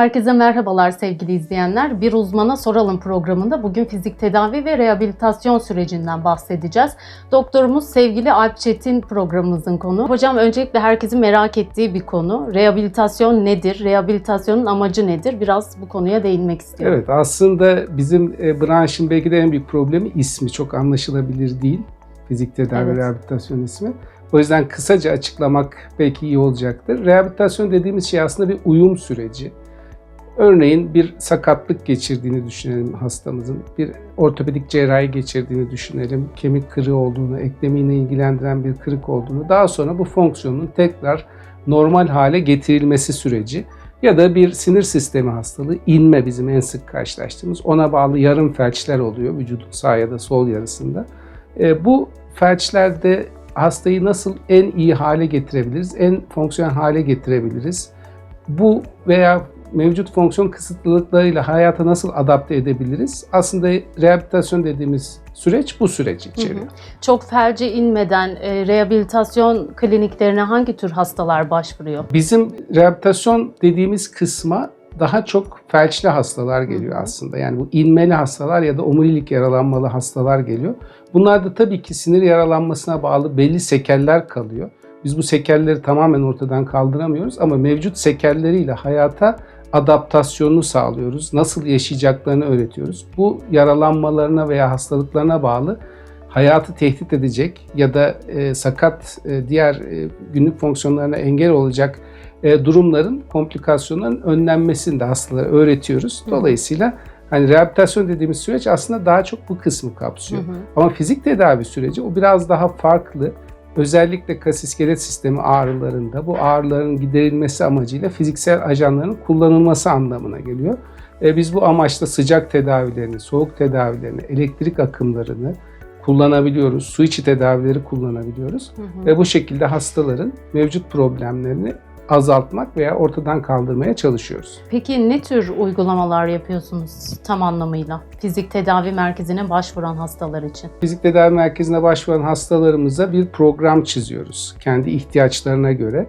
Herkese merhabalar sevgili izleyenler. Bir uzmana soralım programında bugün fizik tedavi ve rehabilitasyon sürecinden bahsedeceğiz. Doktorumuz sevgili Alp Çetin programımızın konu. Hocam öncelikle herkesin merak ettiği bir konu. Rehabilitasyon nedir? Rehabilitasyonun amacı nedir? Biraz bu konuya değinmek istiyorum. Evet aslında bizim e, branşın belki de en büyük problemi ismi. Çok anlaşılabilir değil. Fizik tedavi Evet. rehabilitasyon ismi. O yüzden kısaca açıklamak belki iyi olacaktır. Rehabilitasyon dediğimiz şey aslında bir uyum süreci. Örneğin bir sakatlık geçirdiğini düşünelim hastamızın. Bir ortopedik cerrahi geçirdiğini düşünelim. Kemik kırığı olduğunu, eklemiyle ilgilendiren bir kırık olduğunu. Daha sonra bu fonksiyonun tekrar normal hale getirilmesi süreci. Ya da bir sinir sistemi hastalığı, inme bizim en sık karşılaştığımız. Ona bağlı yarım felçler oluyor vücudun sağ ya da sol yarısında. E, bu felçlerde hastayı nasıl en iyi hale getirebiliriz, en fonksiyonel hale getirebiliriz? Bu veya mevcut fonksiyon kısıtlılıklarıyla hayata nasıl adapte edebiliriz? Aslında rehabilitasyon dediğimiz süreç bu süreci içeriyor. Çok felce inmeden e, rehabilitasyon kliniklerine hangi tür hastalar başvuruyor? Bizim rehabilitasyon dediğimiz kısma daha çok felçli hastalar geliyor aslında. Yani bu inmeli hastalar ya da omurilik yaralanmalı hastalar geliyor. Bunlarda tabii ki sinir yaralanmasına bağlı belli sekeller kalıyor. Biz bu sekelleri tamamen ortadan kaldıramıyoruz ama mevcut sekelleriyle hayata adaptasyonunu sağlıyoruz. Nasıl yaşayacaklarını öğretiyoruz. Bu yaralanmalarına veya hastalıklarına bağlı hayatı tehdit edecek ya da e, sakat e, diğer e, günlük fonksiyonlarına engel olacak e, durumların, komplikasyonların önlenmesini de hastalara öğretiyoruz. Dolayısıyla hani rehabilitasyon dediğimiz süreç aslında daha çok bu kısmı kapsıyor. Hı hı. Ama fizik tedavi süreci o biraz daha farklı. Özellikle kas iskelet sistemi ağrılarında bu ağrıların giderilmesi amacıyla fiziksel ajanların kullanılması anlamına geliyor. E, biz bu amaçla sıcak tedavilerini, soğuk tedavilerini, elektrik akımlarını kullanabiliyoruz. Su içi tedavileri kullanabiliyoruz. Hı hı. Ve bu şekilde hastaların mevcut problemlerini azaltmak veya ortadan kaldırmaya çalışıyoruz. Peki ne tür uygulamalar yapıyorsunuz tam anlamıyla fizik tedavi merkezine başvuran hastalar için? Fizik tedavi merkezine başvuran hastalarımıza bir program çiziyoruz kendi ihtiyaçlarına göre.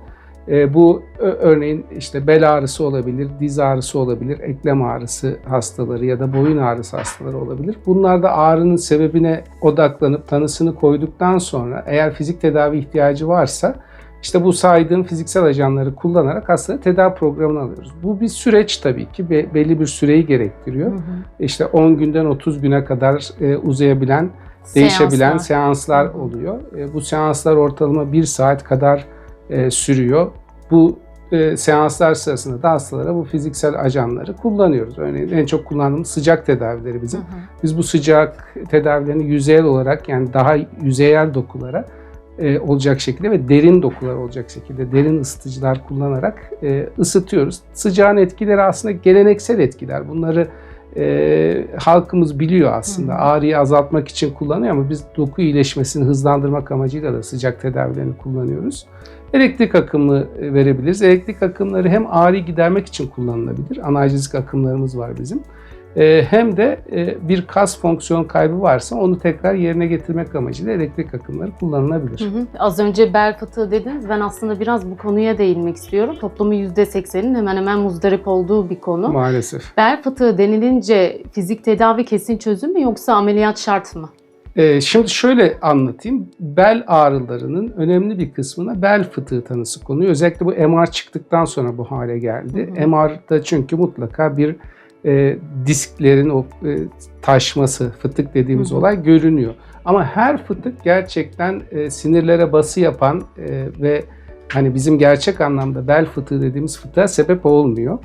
E, bu örneğin işte bel ağrısı olabilir, diz ağrısı olabilir, eklem ağrısı hastaları ya da boyun ağrısı hastaları olabilir. Bunlarda ağrının sebebine odaklanıp tanısını koyduktan sonra eğer fizik tedavi ihtiyacı varsa işte bu saydığım fiziksel ajanları kullanarak hastanın tedavi programını alıyoruz. Bu bir süreç tabii ki be- belli bir süreyi gerektiriyor. Hı hı. İşte 10 günden 30 güne kadar e, uzayabilen değişebilen Seanslar. seanslar Hı hı. oluyor. E, bu seanslar ortalama bir saat kadar e, sürüyor. Bu e, seanslar sırasında da hastalara bu fiziksel ajanları kullanıyoruz. Örneğin en çok kullandığımız sıcak tedavileri bizim. Hı hı. Biz bu sıcak tedavilerini yüzeyel olarak yani daha yüzeyel dokulara e, olacak şekilde ve derin dokular olacak şekilde derin ısıtıcılar kullanarak e, ısıtıyoruz. Sıcağın etkileri aslında geleneksel etkiler. Bunları e, halkımız biliyor aslında. Hı. Ağrıyı azaltmak için kullanıyor ama biz doku iyileşmesini hızlandırmak amacıyla da sıcak tedavilerini kullanıyoruz. Elektrik akımı e, verebiliriz. Elektrik akımları hem ağrıyı gidermek için kullanılabilir. Analjezik akımlarımız var bizim. E, hem de e, bir kas fonksiyon kaybı varsa onu tekrar yerine getirmek amacıyla elektrik akımları kullanılabilir. Hı hı. Az önce bel fıtığı dediniz. Ben aslında biraz bu konuya değinmek istiyorum. Toplumun %80'inin hemen hemen muzdarip olduğu bir konu. Maalesef. Bel fıtığı denilince fizik tedavi kesin çözüm mü yoksa ameliyat şart mı? Ee, şimdi şöyle anlatayım. Bel ağrılarının önemli bir kısmına bel fıtığı tanısı konuyor. Özellikle bu MR çıktıktan sonra bu hale geldi. Hı hı. MR'da çünkü mutlaka bir e, disklerin o e, taşması, fıtık dediğimiz Hı olay görünüyor. Ama her fıtık gerçekten e, sinirlere bası yapan e, ve hani bizim gerçek anlamda bel fıtığı dediğimiz fıtığa sebep olmuyor.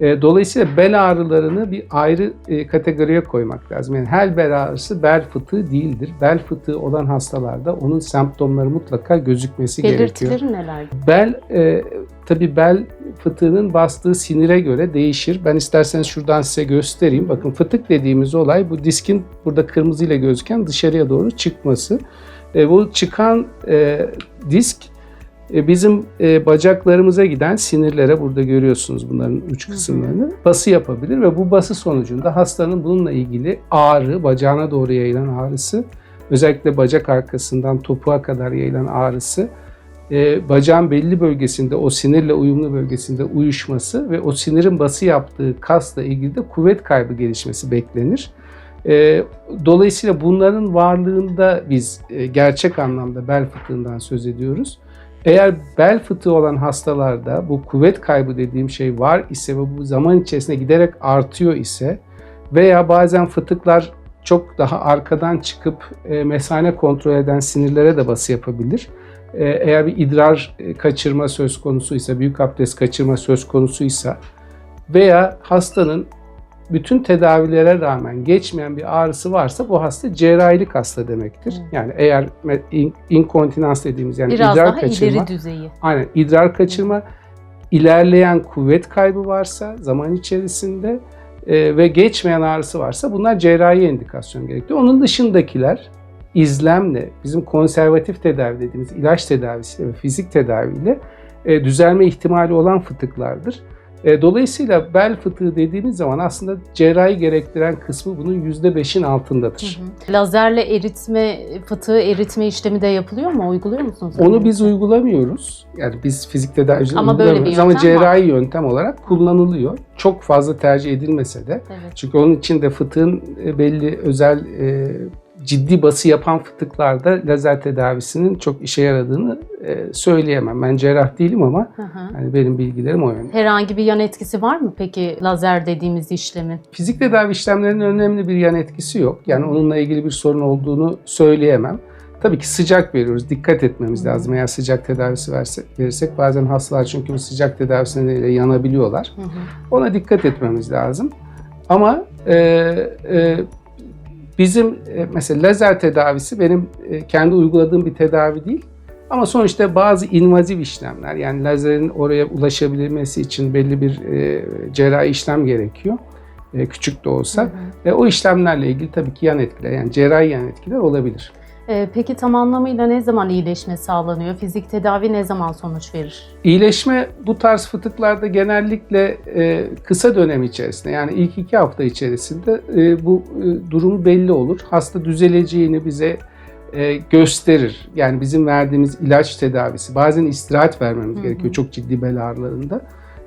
E, Dolayısıyla bel ağrılarını bir ayrı e, kategoriye koymak lazım. Yani her bel ağrısı bel fıtığı değildir. Bel fıtığı olan hastalarda onun semptomları mutlaka gözükmesi gerekiyor. Belirtileri neler? Bel e, tabii bel fıtığının bastığı sinire göre değişir. Ben isterseniz şuradan size göstereyim. Bakın fıtık dediğimiz olay bu diskin burada kırmızı ile gözüken dışarıya doğru çıkması. E, bu çıkan e, disk e, bizim e, bacaklarımıza giden sinirlere burada görüyorsunuz bunların hı. kısımlarını bası yapabilir ve bu bası sonucunda hastanın bununla ilgili ağrı, bacağına doğru yayılan ağrısı, özellikle bacak arkasından topuğa kadar yayılan ağrısı e, bacağın belli bölgesinde o sinirle uyumlu bölgesinde uyuşması ve o sinirin bası yaptığı kasla ilgili de kuvvet kaybı gelişmesi beklenir. E, dolayısıyla bunların varlığında biz e, gerçek anlamda bel fıtığından söz ediyoruz. Eğer bel fıtığı olan hastalarda bu kuvvet kaybı dediğim şey var ise ve bu zaman içerisinde giderek artıyor ise veya bazen fıtıklar çok daha arkadan çıkıp e, mesane kontrol eden sinirlere de bası yapabilir. E, eğer bir idrar e, kaçırma söz konusuysa, büyük abdest kaçırma söz konusuysa veya hastanın bütün tedavilere rağmen geçmeyen bir ağrısı varsa bu hasta cerrahilik hasta demektir. Hmm. Yani eğer in- inkontinans dediğimiz yani Biraz idrar daha kaçırma, ileri düzeyi. aynen idrar kaçırma, ilerleyen kuvvet kaybı varsa zaman içerisinde e, ve geçmeyen ağrısı varsa bunlar cerrahi indikasyon gerekiyor. Onun dışındakiler izlemle, bizim konservatif tedavi dediğimiz ilaç tedavisiyle ve fizik tedaviyle e, düzelme ihtimali olan fıtıklardır. E, dolayısıyla bel fıtığı dediğimiz zaman aslında cerrahi gerektiren kısmı bunun %5'in altındadır. Hı hı. Lazerle eritme, fıtığı eritme işlemi de yapılıyor mu? Uyguluyor musunuz? Onu biz uygulamıyoruz. Yani biz fizik tedaviciler Ama böyle bir ama cerrahi yöntem olarak kullanılıyor. Çok fazla tercih edilmese de. Evet. Çünkü onun için de fıtığın e, belli özel e, ciddi bası yapan fıtıklarda lazer tedavisinin çok işe yaradığını e, söyleyemem. Ben cerrah değilim ama Hı hı. hani benim bilgilerim o yönde. Herhangi bir yan etkisi var mı peki lazer dediğimiz işlemin? Fizik tedavi işlemlerinin önemli bir yan etkisi yok. Yani onunla ilgili bir sorun olduğunu söyleyemem. Tabii ki sıcak veriyoruz. Dikkat etmemiz Hı. lazım. Eğer sıcak tedavisi verse, verirsek bazen hastalar çünkü bu sıcak tedavisi nedeniyle yanabiliyorlar. Hı hı. Ona dikkat etmemiz lazım. Ama e, e, bizim e, mesela lazer tedavisi benim e, kendi uyguladığım bir tedavi değil. Ama sonuçta bazı invaziv işlemler yani lazerin oraya ulaşabilmesi için belli bir e, cerrahi işlem gerekiyor. E, küçük de olsa. Hı hı. E, o işlemlerle ilgili tabii ki yan etkiler yani cerrahi yan etkiler olabilir. Ee, peki tam anlamıyla ne zaman iyileşme sağlanıyor? Fizik tedavi ne zaman sonuç verir? İyileşme bu tarz fıtıklarda genellikle e, kısa dönem içerisinde yani ilk iki hafta içerisinde e, bu e, durumu belli olur. Hasta düzeleceğini bize e, gösterir. Yani bizim verdiğimiz ilaç tedavisi bazen istirahat vermemiz Hı hı. gerekiyor çok ciddi bel ağrılarında.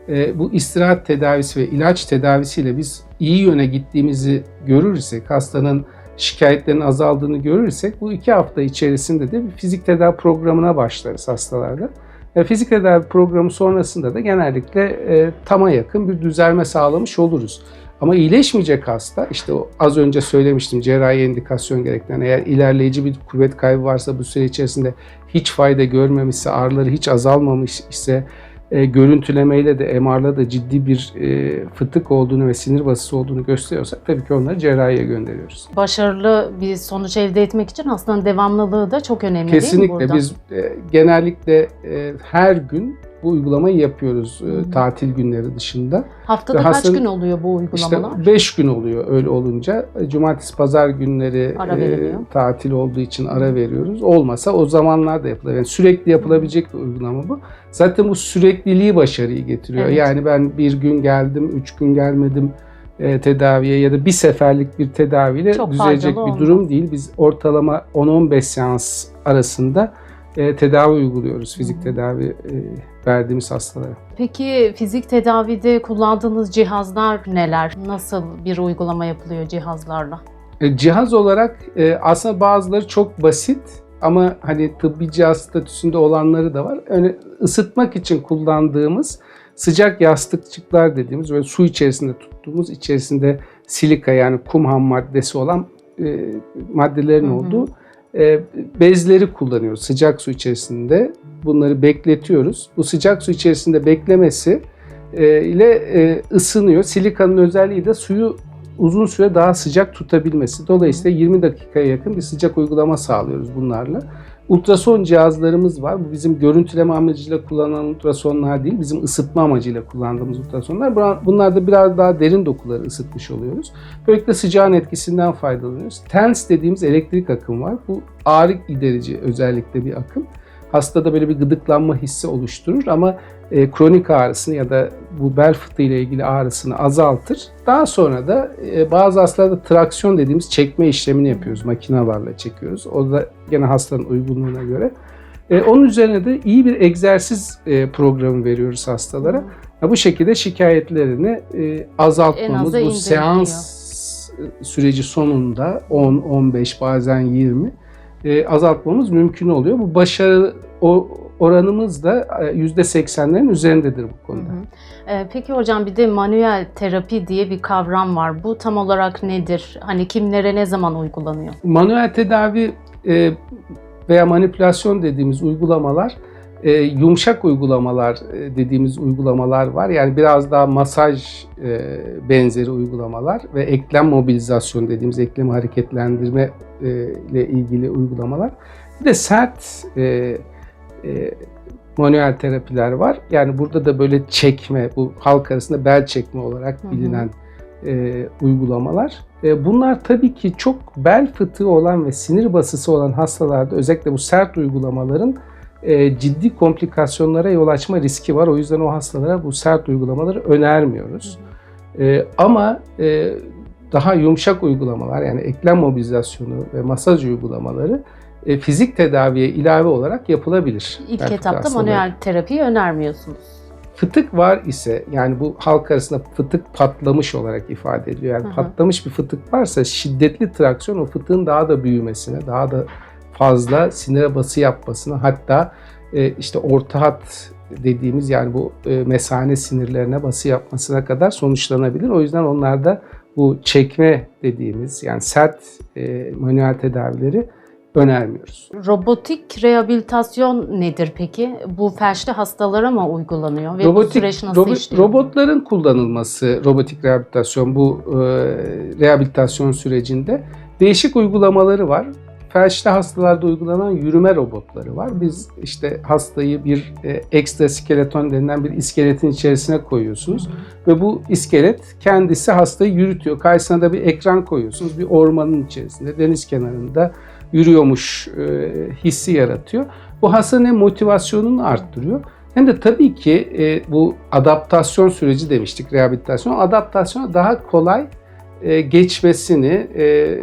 E, bu istirahat tedavisi ve ilaç tedavisiyle biz iyi yöne gittiğimizi görürsek hastanın şikayetlerin azaldığını görürsek bu iki hafta içerisinde de bir fizik tedavi programına başlarız hastalarda. E, fizik tedavi programı sonrasında da genellikle e, tama yakın bir düzelme sağlamış oluruz. Ama iyileşmeyecek hasta, işte az önce söylemiştim cerrahi indikasyon gerektiren eğer ilerleyici bir kuvvet kaybı varsa bu süre içerisinde hiç fayda görmemişse, ağrıları hiç azalmamış ise, e, görüntülemeyle de MR'la da ciddi bir e, fıtık olduğunu ve sinir basısı olduğunu gösteriyorsa tabii ki onları cerrahiye gönderiyoruz. Başarılı bir sonuç elde etmek için hastanın devamlılığı da çok önemli değil mi Kesinlikle burada? biz e, genellikle e, her gün bu uygulamayı yapıyoruz e, hı. tatil günleri dışında. Haftada Ve kaç hastanın- gün oluyor bu uygulamalar? İşte 5 gün oluyor öyle olunca. E, Cumartesi pazar günleri Ara veriliyor. tatil olduğu için ara veriyoruz. Olmasa o zamanlar da yapılır. Yani sürekli yapılabilecek bir uygulama bu. Zaten bu sürekliliği başarıyı getiriyor. Evet. Yani ben bir gün geldim, üç gün gelmedim e, tedaviye ya da bir seferlik bir tedaviyle Çok düzelecek bir olmaz. durum değil. Biz ortalama 10-15 seans arasında e, tedavi uyguluyoruz. Fizik tedavi e, verdiğimiz hastalara. Peki fizik tedavide kullandığınız cihazlar neler? Nasıl bir uygulama yapılıyor cihazlarla? E, Cihaz olarak e, aslında bazıları çok basit ama hani tıbbi cihaz statüsünde olanları da var. Öyle ısıtmak için kullandığımız sıcak yastıkçıklar dediğimiz böyle su içerisinde tuttuğumuz içerisinde silika yani kum ham maddesi olan e, maddelerin Hı hı. olduğu bezleri kullanıyoruz sıcak su içerisinde. Bunları bekletiyoruz. Bu sıcak su içerisinde beklemesi e, ile e, ısınıyor. Silikanın özelliği de suyu uzun süre daha sıcak tutabilmesi. Dolayısıyla 20 dakikaya yakın bir sıcak uygulama sağlıyoruz bunlarla. Ultrason cihazlarımız var. Bu bizim görüntüleme amacıyla kullanılan ultrasonlar değil, bizim ısıtma amacıyla kullandığımız ultrasonlar. Buna- Bunlarda biraz daha derin dokuları ısıtmış oluyoruz. Böylelikle sıcağın etkisinden faydalanıyoruz. TENS dediğimiz elektrik akım var. Bu ağrı giderici özellikle bir akım. Hastada böyle bir gıdıklanma hissi oluşturur ama e, kronik ağrısını ya da bu bel fıtığı ile ilgili ağrısını azaltır. Daha sonra da e, bazı hastalarda traksiyon dediğimiz çekme işlemini yapıyoruz. Makinalarla çekiyoruz. O da gene hastanın uygunluğuna göre. E, onun üzerine de iyi bir egzersiz e, programı veriyoruz hastalara. Ya bu şekilde şikayetlerini e, azaltmamız, aza bu seans e, süreci sonunda 10, 15 bazen 20 e, azaltmamız mümkün oluyor. Bu başarı o, oranımız da e, %80'lerin üzerindedir bu konuda. Hı hı. Ee, Peki hocam bir de manuel terapi diye bir kavram var. Bu tam olarak nedir? Hani kimlere ne zaman uygulanıyor? Manuel tedavi e, veya manipülasyon dediğimiz uygulamalar e, yumuşak uygulamalar e, dediğimiz uygulamalar var. Yani biraz daha masaj e, benzeri uygulamalar ve eklem mobilizasyon dediğimiz eklem hareketlendirme e, ile ilgili uygulamalar. Bir de sert e, e, manuel terapiler var. Yani burada da böyle çekme, bu halk arasında bel çekme olarak Hı hı. bilinen e, uygulamalar. E, bunlar tabii ki çok bel fıtığı olan ve sinir basısı olan hastalarda özellikle bu sert uygulamaların e, ciddi komplikasyonlara yol açma riski var. O yüzden o hastalara bu sert uygulamaları önermiyoruz. E, ama e, daha yumuşak uygulamalar yani eklem mobilizasyonu ve masaj uygulamaları e, fizik tedaviye ilave olarak yapılabilir. İlk etapta hastalarında. manuel terapiyi önermiyorsunuz. Fıtık var ise yani bu halk arasında fıtık patlamış olarak ifade ediliyor. Yani Hı hı. patlamış bir fıtık varsa şiddetli traksiyon o fıtığın daha da büyümesine, daha da fazla sinire bası yapmasına hatta e, işte orta hat dediğimiz yani bu e, mesane sinirlerine bası yapmasına kadar sonuçlanabilir. O yüzden onlarda bu çekme dediğimiz yani sert e, manuel tedavileri önermiyoruz. Robotik rehabilitasyon nedir peki? Bu felçli hastalara mı uygulanıyor ve bu süreç nasıl robo- işliyor? Robotların kullanılması, robotik rehabilitasyon bu e, rehabilitasyon sürecinde değişik uygulamaları var. Felçli hastalarda uygulanan yürüme robotları var. Biz işte hastayı bir e, ekstra skeleton denilen bir iskeletin içerisine koyuyorsunuz ve bu iskelet kendisi hastayı yürütüyor. Karşısına da bir ekran koyuyorsunuz. Bir ormanın içerisinde, deniz kenarında yürüyormuş e, hissi yaratıyor. Bu hastanın hem motivasyonunu arttırıyor hem de tabii ki e, bu adaptasyon süreci demiştik, rehabilitasyon. Adaptasyona daha kolay e, geçmesini, e,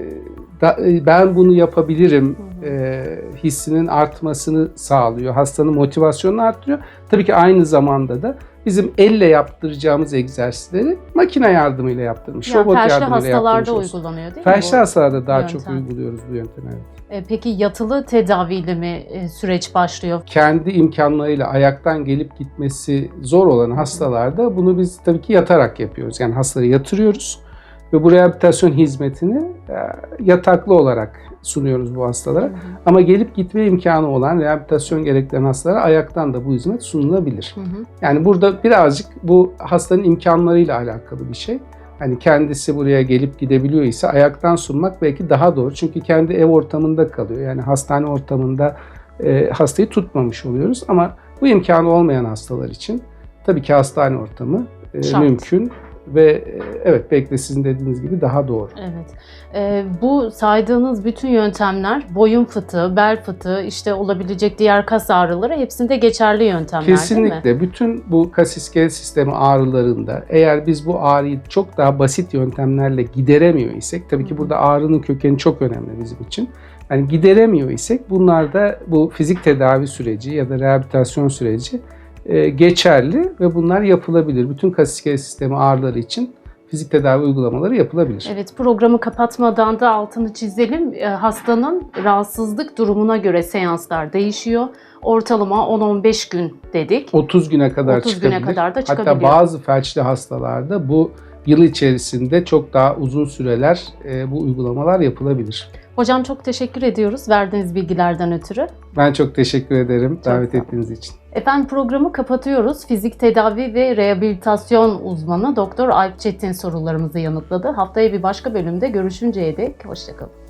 ben bunu yapabilirim e, hissinin artmasını sağlıyor. Hastanın motivasyonunu arttırıyor. Tabii ki aynı zamanda da bizim elle yaptıracağımız egzersizleri makine yardımıyla yaptırmış, yani robot felçli yardımıyla hastalarda yaptırmış olsun. uygulanıyor değil mi? Felçli hastalarda daha yöntem? çok uyguluyoruz bu yöntemi. evet. E, Peki yatılı tedaviyle mi e, süreç başlıyor? kendi imkanlarıyla ayaktan gelip gitmesi zor olan hastalarda bunu biz tabii ki yatarak yapıyoruz. Yani hastaları yatırıyoruz ve bu rehabilitasyon hizmetini e, yataklı olarak sunuyoruz bu hastalara. Ama gelip gitme imkanı olan rehabilitasyon gerektiren hastalara ayaktan da bu hizmet sunulabilir. Hı hı. Yani burada birazcık bu hastanın imkanlarıyla alakalı bir şey. Hani kendisi buraya gelip gidebiliyor ise ayaktan sunmak belki daha doğru. Çünkü kendi ev ortamında kalıyor. Yani hastane ortamında e, hastayı tutmamış oluyoruz. Ama bu imkanı olmayan hastalar için tabii ki hastane ortamı e, Şart. mümkün ve e, evet belki de sizin dediğiniz gibi daha doğru. Evet. E, bu saydığınız bütün yöntemler boyun fıtığı, bel fıtığı, işte olabilecek diğer kas ağrıları hepsinde geçerli yöntemler değil mi? Kesinlikle. Bütün bu kas iskelet sistemi ağrılarında eğer biz bu ağrıyı çok daha basit yöntemlerle gideremiyor isek, tabii ki burada ağrının kökeni çok önemli bizim için. Yani gideremiyor isek bunlarda bu fizik tedavi süreci ya da rehabilitasyon süreci geçerli ve bunlar yapılabilir. Bütün kas iskelet sistemi ağrıları için fizik tedavi uygulamaları yapılabilir. Evet programı kapatmadan da altını çizelim. E, Hastanın rahatsızlık durumuna göre seanslar değişiyor. Ortalama 10-15 gün dedik. 30 güne kadar 30 güne çıkabilir. kadar da Hatta çıkabiliyor. bazı felçli hastalarda bu yıl içerisinde çok daha uzun süreler e, bu uygulamalar yapılabilir. Hocam çok teşekkür ediyoruz verdiğiniz bilgilerden ötürü. Ben çok teşekkür ederim davet sağ olun. ettiğiniz için. Efendim programı kapatıyoruz. Fizik tedavi ve rehabilitasyon uzmanı Doktor Alp Çetin sorularımızı yanıtladı. Haftaya bir başka bölümde görüşünceye dek hoşçakalın.